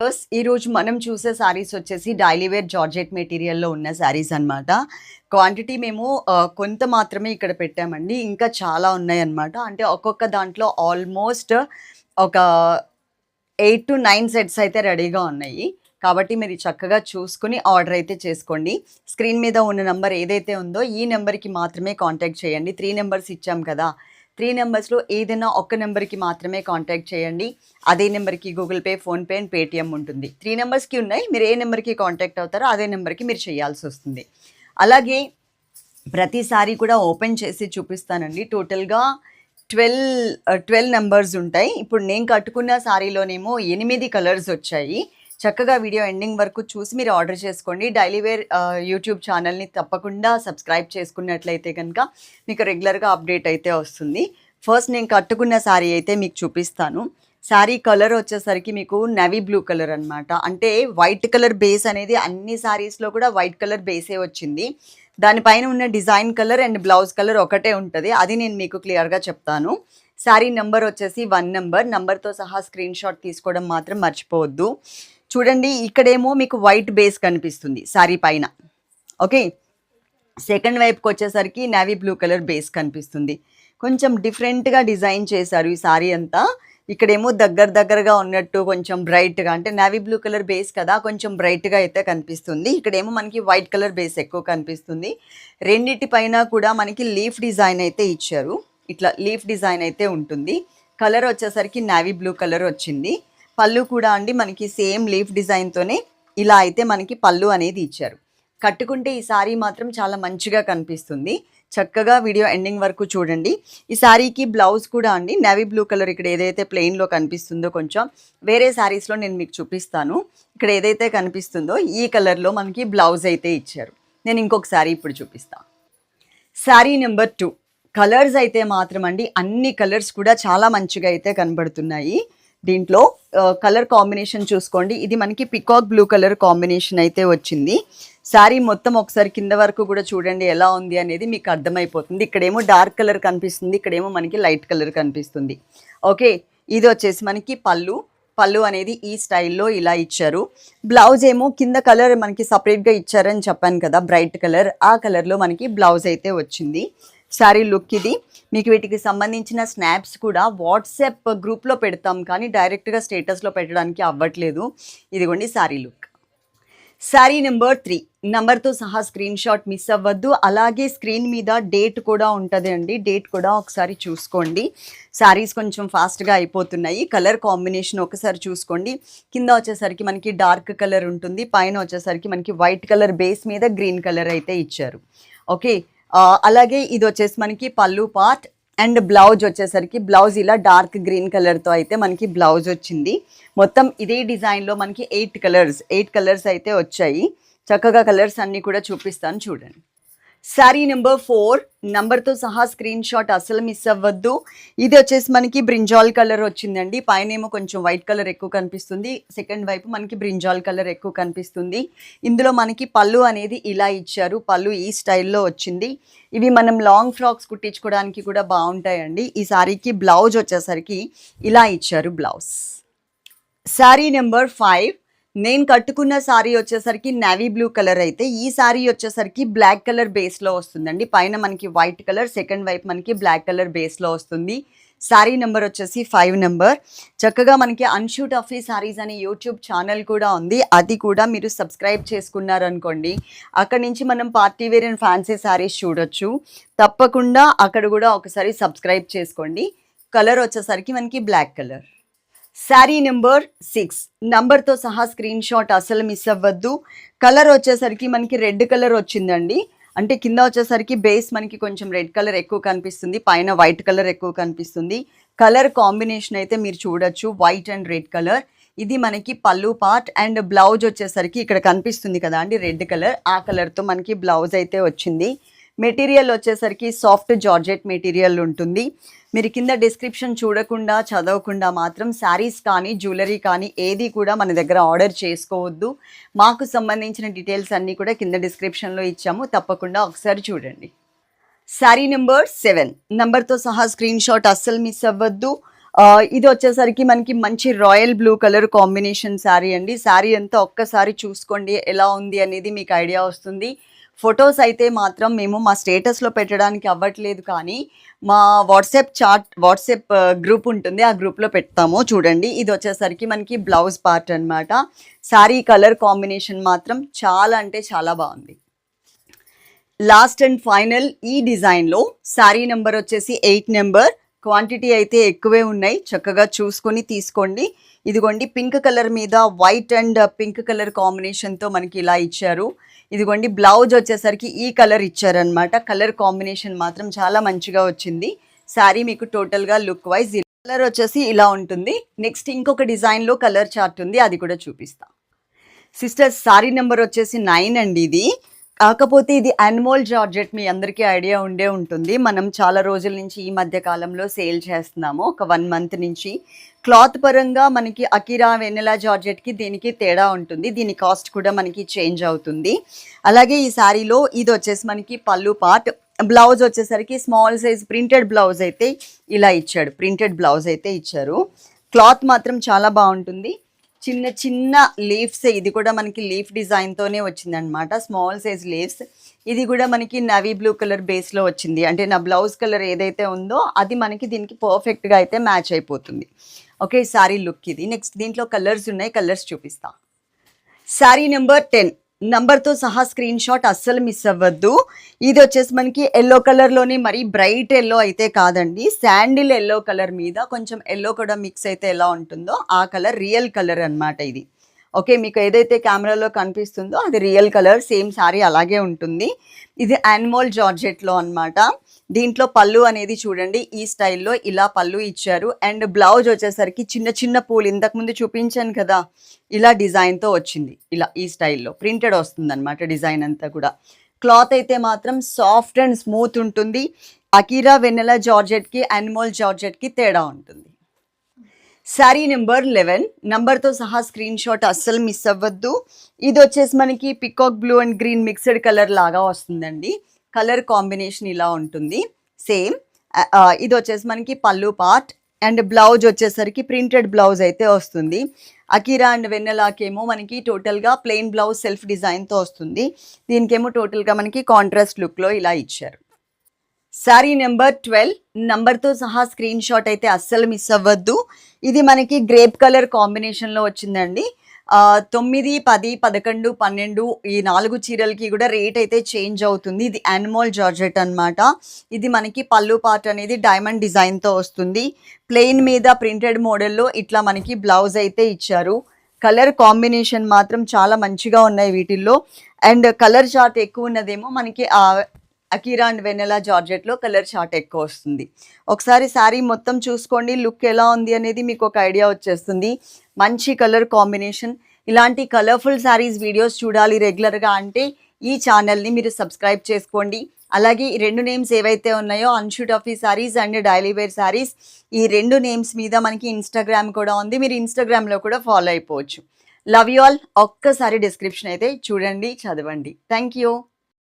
First మనం చూసే శారీస్ వచ్చేసి డైలీవేర్ జార్జెట్ మెటీరియల్లో ఉన్న శారీస్ అన్నమాట. క్వాంటిటీ మేము కొంత మాత్రమే ఇక్కడ పెట్టామండి. ఇంకా చాలా ఉన్నాయి అన్నమాట అంటే ఒక్కొక్క దాంట్లో ఆల్మోస్ట్ ఒక ఎయిట్ టు నైన్ సెట్స్ అయితే రెడీగా ఉన్నాయి. కాబట్టి మీరు చక్కగా చూసుకుని ఆర్డర్ అయితే చేసుకోండి. స్క్రీన్ మీద ఉన్న నెంబర్ ఏదైతే ఉందో ఈ నెంబర్కి మాత్రమే కాంటాక్ట్ చేయండి. త్రీ నెంబర్స్ ఇచ్చాం కదా. త్రీ నెంబర్స్లో ఏదైనా ఒక్క నెంబర్కి మాత్రమే కాంటాక్ట్ చేయండి. అదే నెంబర్కి Google Pay PhonePe and Paytm ఉంటుంది. త్రీ నెంబర్స్కి ఉన్నాయి. మీరు ఏ నెంబర్కి కాంటాక్ట్ అవుతారో అదే నెంబర్కి మీరు చేయాల్సి వస్తుంది. అలాగే ప్రతిసారి కూడా ఓపెన్ చేసి చూపిస్తానండి. టోటల్గా ట్వెల్వ్ ట్వెల్వ్ నెంబర్స్ ఉంటాయి. ఇప్పుడు నేను కట్టుకున్న శారీలోనేమో ఎనిమిది కలర్స్ వచ్చాయి. చక్కగా వీడియో ఎండింగ్ వరకు చూసి మీరు ఆర్డర్ చేసుకోండి. డైలీ వేర్ యూట్యూబ్ ఛానల్ని తప్పకుండా సబ్స్క్రైబ్ చేసుకున్నట్లయితే కనుక మీకు రెగ్యులర్గా అప్డేట్ అయితే వస్తుంది. ఫస్ట్ నేను కట్టుకున్న శారీ అయితే మీకు చూపిస్తాను. శారీ కలర్ వచ్చేసరికి మీకు నవీ బ్లూ కలర్ అనమాట అంటే వైట్ కలర్ బేస్ అనేది అన్ని శారీస్లో కూడా వైట్ కలర్ బేసే వచ్చింది. దానిపైన ఉన్న design colour and blouse colour ఒకటే ఉంటుంది. అది నేను మీకు క్లియర్గా చెప్తాను. శారీ నెంబర్ వచ్చేసి వన్ నెంబర్. నెంబర్తో సహా స్క్రీన్ షాట్ తీసుకోవడం మాత్రం మర్చిపోవద్దు. చూడండి ఇక్కడేమో మీకు వైట్ బేస్ కనిపిస్తుంది శారీ పైన. ఓకే? సెకండ్ వైపుకి వచ్చేసరికి నావీ బ్లూ కలర్ బేస్ కనిపిస్తుంది. కొంచెం డిఫరెంట్గా డిజైన్ చేశారు ఈ శారీ అంతా. ఇక్కడేమో దగ్గర దగ్గరగా ఉన్నట్టు కొంచెం బ్రైట్గా అంటే నావీ బ్లూ కలర్ బేస్ కదా కొంచెం బ్రైట్గా అయితే కనిపిస్తుంది. ఇక్కడేమో మనకి వైట్ కలర్ బేస్ ఎక్కువ కనిపిస్తుంది. రెండిటి పైన కూడా మనకి లీఫ్ డిజైన్ అయితే ఇచ్చారు. ఇట్లా లీఫ్ డిజైన్ అయితే ఉంటుంది. కలర్ వచ్చేసరికి నావీ బ్లూ కలర్ వచ్చింది. పళ్ళు కూడా అండి మనకి సేమ్ లీఫ్ డిజైన్తోనే ఇలా అయితే మనకి పళ్ళు అనేది ఇచ్చారు. కట్టుకుంటే ఈ సారీ మాత్రం చాలా మంచిగా కనిపిస్తుంది. చక్కగా వీడియో ఎండింగ్ వరకు చూడండి. ఈ శారీకి బ్లౌజ్ కూడా అండి. నేవీ బ్లూ కలర్ ఇక్కడ ఏదైతే ప్లెయిన్లో కనిపిస్తుందో కొంచెం వేరే శారీస్లో నేను మీకు చూపిస్తాను. ఇక్కడ ఏదైతే కనిపిస్తుందో ఈ కలర్లో మనకి బ్లౌజ్ అయితే ఇచ్చారు. నేను ఇంకొక శారీ ఇప్పుడు చూపిస్తాను శారీ నెంబర్ టూ కలర్స్ అయితే మాత్రం అండి. అన్ని కలర్స్ కూడా చాలా మంచిగా అయితే కనబడుతున్నాయి. దీంట్లో కలర్ కాంబినేషన్ చూసుకోండి. ఇది మనకి పికాక్ బ్లూ కలర్ కాంబినేషన్ అయితే వచ్చింది. శారీ మొత్తం ఒకసారి కింద వరకు కూడా చూడండి ఎలా ఉంది అనేది మీకు అర్థమైపోతుంది. ఇక్కడేమో డార్క్ కలర్ కనిపిస్తుంది ఇక్కడేమో మనకి లైట్ కలర్ కనిపిస్తుంది. ఓకే ఇది వచ్చేసి మనకి పళ్ళు. పళ్ళు అనేది ఈ స్టైల్లో ఇలా ఇచ్చారు. బ్లౌజ్ ఏమో కింద కలర్ మనకి సపరేట్గా ఇచ్చారని చెప్పాను కదా బ్రైట్ కలర్. ఆ కలర్లో మనకి బ్లౌజ్ అయితే వచ్చింది. శారీ లుక్ ఇది. మీకు వీటికి సంబంధించిన స్నాప్స్ కూడా వాట్సాప్ గ్రూప్లో పెడతాం కానీ డైరెక్ట్గా స్టేటస్లో పెట్టడానికి అవ్వట్లేదు. ఇదిగోండి sari look. Sari number three. నెంబర్తో సహా స్క్రీన్ షాట్ మిస్ అవ్వద్దు. అలాగే స్క్రీన్ మీద డేట్ కూడా ఉంటుంది అండి. డేట్ కూడా ఒకసారి చూసుకోండి. శారీస్ కొంచెం ఫాస్ట్గా అయిపోతున్నాయి. కలర్ కాంబినేషన్ ఒకసారి చూసుకోండి. కింద వచ్చేసరికి మనకి డార్క్ కలర్ ఉంటుంది. పైన వచ్చేసరికి మనకి వైట్ కలర్ బేస్ మీద గ్రీన్ కలర్ అయితే ఇచ్చారు. ఓకే? అలాగే ఇది వచ్చేసి మనకి పళ్ళు పార్ట్ అండ్ బ్లౌజ్ వచ్చేసరికి బ్లౌజ్ ఇలా డార్క్ గ్రీన్ కలర్తో అయితే మనకి బ్లౌజ్ వచ్చింది. మొత్తం ఇదే డిజైన్లో మనకి ఎయిట్ కలర్స్ ఎయిట్ కలర్స్ అయితే వచ్చాయి. చక్కగా కలర్స్ అన్నీ కూడా చూపిస్తాను చూడండి. శారీ నెంబర్ ఫోర్ నంబర్తో సహా స్క్రీన్ షాట్ అసలు మిస్ అవ్వద్దు. ఇది వచ్చేసి మనకి బ్రింజాల్ కలర్ వచ్చిందండి. పైన ఏమో కొంచెం వైట్ కలర్ ఎక్కువ కనిపిస్తుంది. సెకండ్ వైపు మనకి బ్రింజాల్ కలర్ ఎక్కువ కనిపిస్తుంది. ఇందులో మనకి పళ్ళు అనేది ఇలా ఇచ్చారు. పళ్ళు ఈ స్టైల్లో వచ్చింది. ఇవి మనం లాంగ్ ఫ్రాక్స్ కుట్టించుకోవడానికి కూడా బాగుంటాయండి. ఈ శారీకి బ్లౌజ్ వచ్చేసరికి ఇలా ఇచ్చారు బ్లౌజ్ శారీ నెంబర్ ఫైవ్ నేను కట్టుకున్న శారీ వచ్చేసరికి నావీ బ్లూ కలర్ అయితే ఈ శారీ వచ్చేసరికి బ్లాక్ కలర్ బేస్లో వస్తుందండి. పైన మనకి వైట్ కలర్ సెకండ్ వైపు మనకి బ్లాక్ కలర్ బేస్లో వస్తుంది. శారీ నెంబర్ వచ్చేసి ఫైవ్ నెంబర్ చక్కగా మనకి అన్షూట్ ఆఫీ శారీస్ అనే యూట్యూబ్ ఛానల్ కూడా ఉంది. అది కూడా మీరు సబ్స్క్రైబ్ చేసుకున్నారనుకోండి అక్కడ నుంచి మనం party wear and fancy saris చూడొచ్చు. తప్పకుండా అక్కడ కూడా ఒకసారి సబ్స్క్రైబ్ చేసుకోండి. కలర్ వచ్చేసరికి మనకి black colour sari number six నంబర్తో సహా స్క్రీన్ షాట్ అసలు మిస్ అవ్వద్దు. కలర్ వచ్చేసరికి మనకి రెడ్ కలర్ వచ్చిందండి. అంటే కింద వచ్చేసరికి బేస్ మనకి కొంచెం రెడ్ కలర్ ఎక్కువ కనిపిస్తుంది. పైన వైట్ కలర్ ఎక్కువ కనిపిస్తుంది. కలర్ కాంబినేషన్ అయితే మీరు చూడొచ్చు. వైట్ అండ్ రెడ్ కలర్ ఇది మనకి పళ్ళు పార్ట్ అండ్ బ్లౌజ్ వచ్చేసరికి ఇక్కడ కనిపిస్తుంది కదా అండి రెడ్ కలర్ ఆ కలర్తో మనకి బ్లౌజ్ అయితే వచ్చింది. మెటీరియల్ వచ్చేసరికి సాఫ్ట్ జార్జెట్ మెటీరియల్ ఉంటుంది. మీరు కింద డిస్క్రిప్షన్ చూడకుండా చదవకుండా మాత్రం శారీస్ కానీ జ్యువెలరీ కానీ ఏది కూడా మన దగ్గర ఆర్డర్ చేసుకోవద్దు. మాకు సంబంధించిన డీటెయిల్స్ అన్నీ కూడా కింద డిస్క్రిప్షన్లో ఇచ్చాము. తప్పకుండా ఒకసారి చూడండి. శారీ నెంబర్ సెవెన్ నెంబర్తో సహా స్క్రీన్ షాట్ అస్సలు మిస్ అవ్వద్దు. ఇది వచ్చేసరికి మనకి మంచి royal blue colour combination sari అండి. శారీ అంతా ఒక్కసారి చూసుకోండి ఎలా ఉంది అనేది మీకు ఐడియా వస్తుంది. ఫొటోస్ అయితే మాత్రం మేము మా స్టేటస్లో పెట్టడానికి అవ్వట్లేదు కానీ మా వాట్సాప్ చాట్ వాట్సాప్ గ్రూప్ ఉంటుంది. ఆ గ్రూప్లో పెడతాము. చూడండి ఇది వచ్చేసరికి మనకి బ్లౌజ్ పార్ట్ అనమాట శారీ కలర్ కాంబినేషన్ మాత్రం చాలా అంటే చాలా బాగుంది. లాస్ట్ అండ్ ఫైనల్ ఈ డిజైన్లో శారీ నెంబర్ వచ్చేసి ఎయిట్ నెంబర్. క్వాంటిటీ అయితే ఎక్కువే ఉన్నాయి. చక్కగా చూసుకొని తీసుకోండి. ఇదిగోండి పింక్ కలర్ మీద వైట్ అండ్ పింక్ కలర్ కాంబినేషన్తో మనకి ఇలా ఇచ్చారు. ఇదిగోండి బ్లౌజ్ వచ్చేసరికి ఈ కలర్ ఇచ్చారనమాట కలర్ కాంబినేషన్ మాత్రం చాలా మంచిగా వచ్చింది. శారీ మీకు టోటల్గా లుక్ వైజ్ కలర్ వచ్చేసి ఇలా ఉంటుంది. నెక్స్ట్ ఇంకొక డిజైన్లో కలర్ చార్ట్ ఉంది అది కూడా చూపిస్తాం. సిస్టర్స్ శారీ నెంబర్ వచ్చేసి నైన్ అండి ఇది. కాకపోతే ఇది అన్మోల్ జార్జెట్ మీ అందరికీ ఐడియా ఉండే ఉంటుంది. మనం చాలా రోజుల నుంచి ఈ మధ్య కాలంలో సేల్ చేస్తున్నాము. ఒక వన్ మంత్ నుంచి. క్లాత్ పరంగా మనకి అకిరా వెనెలా జార్జెట్కి దీనికి తేడా ఉంటుంది. దీని కాస్ట్ కూడా మనకి చేంజ్ అవుతుంది. అలాగే ఈ శారీలో ఇది వచ్చేసి మనకి పళ్ళు పార్ట్. బ్లౌజ్ వచ్చేసరికి స్మాల్ సైజ్ ప్రింటెడ్ బ్లౌజ్ అయితే ఇలా ఇచ్చాడు. ప్రింటెడ్ బ్లౌజ్ అయితే ఇచ్చారు. క్లాత్ మాత్రం చాలా బాగుంటుంది. చిన్న చిన్న లీవ్స్ ఇది కూడా మనకి లీఫ్ డిజైన్తోనే వచ్చిందనమాట స్మాల్ సైజ్ లీవ్స్. ఇది కూడా మనకి నవీ బ్లూ కలర్ బేస్లో వచ్చింది. అంటే నా బ్లౌజ్ కలర్ ఏదైతే ఉందో అది మనకి దీనికి పర్ఫెక్ట్గా అయితే మ్యాచ్ అయిపోతుంది. ఓకే సారీ లుక్ ఇది. నెక్స్ట్ దీంట్లో కలర్స్ ఉన్నాయి. కలర్స్ చూపిస్తా. Sari number ten. నంబర్తో సహా స్క్రీన్ షాట్ అస్సలు మిస్ అవ్వద్దు. ఇది వచ్చేసి మనకి ఎల్లో కలర్లోనే మరీ బ్రైట్ ఎల్లో అయితే కాదండి. శాండిల్ ఎల్లో కలర్ మీద కొంచెం ఎల్లో కూడా మిక్స్ అయితే ఎలా ఉంటుందో ఆ కలర్ రియల్ కలర్ అన్నమాట ఇది. ఓకే మీకు ఏదైతే కెమెరాలో కనిపిస్తుందో అది రియల్ కలర్ సేమ్ శారీ అలాగే ఉంటుంది. ఇది యానిమల్ జార్జెట్లో అన్నమాట. దీంట్లో పళ్ళు అనేది చూడండి ఈ స్టైల్లో ఇలా పళ్ళు ఇచ్చారు. అండ్ బ్లౌజ్ వచ్చేసరికి చిన్న చిన్న పూలు ఇంతకుముందు చూపించాను కదా ఇలా డిజైన్తో వచ్చింది. ఇలా ఈ స్టైల్లో ప్రింటెడ్ వస్తుంది అనమాట డిజైన్ అంతా కూడా. క్లాత్ అయితే మాత్రం సాఫ్ట్ అండ్ స్మూత్ ఉంటుంది. అకీరా వెన్నెల జార్జెట్కి అనిమల్ జార్జెట్కి తేడా ఉంటుంది. శారీ నెంబర్ లెవెన్ నంబర్తో సహా స్క్రీన్ షాట్ అస్సలు మిస్ అవ్వద్దు. ఇది వచ్చేసి మనకి peacock blue and green mixed colour లాగా వస్తుందండి. కలర్ కాంబినేషన్ ఇలా ఉంటుంది. సేమ్ ఇది వచ్చేసి మనకి పళ్ళు పార్ట్ అండ్ బ్లౌజ్ వచ్చేసరికి ప్రింటెడ్ బ్లౌజ్ అయితే వస్తుంది. అకీరా అండ్ వెన్నెలాకేమో మనకి టోటల్గా ప్లెయిన్ బ్లౌజ్ సెల్ఫ్ డిజైన్తో వస్తుంది. దీనికేమో టోటల్గా మనకి కాంట్రాస్ట్ లుక్లో ఇలా ఇచ్చారు. శారీ నెంబర్ ట్వెల్వ్ నంబర్తో సహా స్క్రీన్ షాట్ అయితే అస్సలు మిస్ అవ్వద్దు. ఇది మనకి గ్రేప్ కలర్ కాంబినేషన్లో వచ్చిందండి. తొమ్మిది పది పదకొండు పన్నెండు ఈ నాలుగు చీరలకి కూడా రేట్ అయితే చేంజ్ అవుతుంది. ఇది యానిమల్ జార్జెట్ అన్నమాట. ఇది మనకి పళ్ళు పార్ట్ అనేది డైమండ్ డిజైన్తో వస్తుంది. ప్లెయిన్ మీద ప్రింటెడ్ మోడల్లో ఇట్లా మనకి బ్లౌజ్ అయితే ఇచ్చారు. కలర్ కాంబినేషన్ మాత్రం చాలా మంచిగా ఉన్నాయి వీటిల్లో. అండ్ కలర్ చార్ట్ ఎక్కువ ఉన్నదేమో మనకి అకీరా అండ్ వెనెలా జార్జెట్లో కలర్ షార్ట్ ఎక్కువ వస్తుంది. ఒకసారి శారీ మొత్తం చూసుకోండి లుక్ ఎలా ఉంది అనేది మీకు ఒక ఐడియా వచ్చేస్తుంది. మంచి కలర్ కాంబినేషన్. ఇలాంటి కలర్ఫుల్ శారీస్ వీడియోస్ చూడాలి రెగ్యులర్గా అంటే ఈ ఛానల్ని మీరు సబ్స్క్రైబ్ చేసుకోండి. అలాగే ఈ రెండు నేమ్స్ ఏవైతే ఉన్నాయో అన్షూట్ ఆఫ్ ఈ sarees and daily wear sarees ఈ రెండు నేమ్స్ మీద మనకి ఇన్స్టాగ్రామ్ కూడా ఉంది. మీరు ఇన్స్టాగ్రామ్లో కూడా ఫాలో అయిపోవచ్చు. లవ్ యూ ఆల్ ఒక్కసారి డిస్క్రిప్షన్ అయితే చూడండి చదవండి. Thank you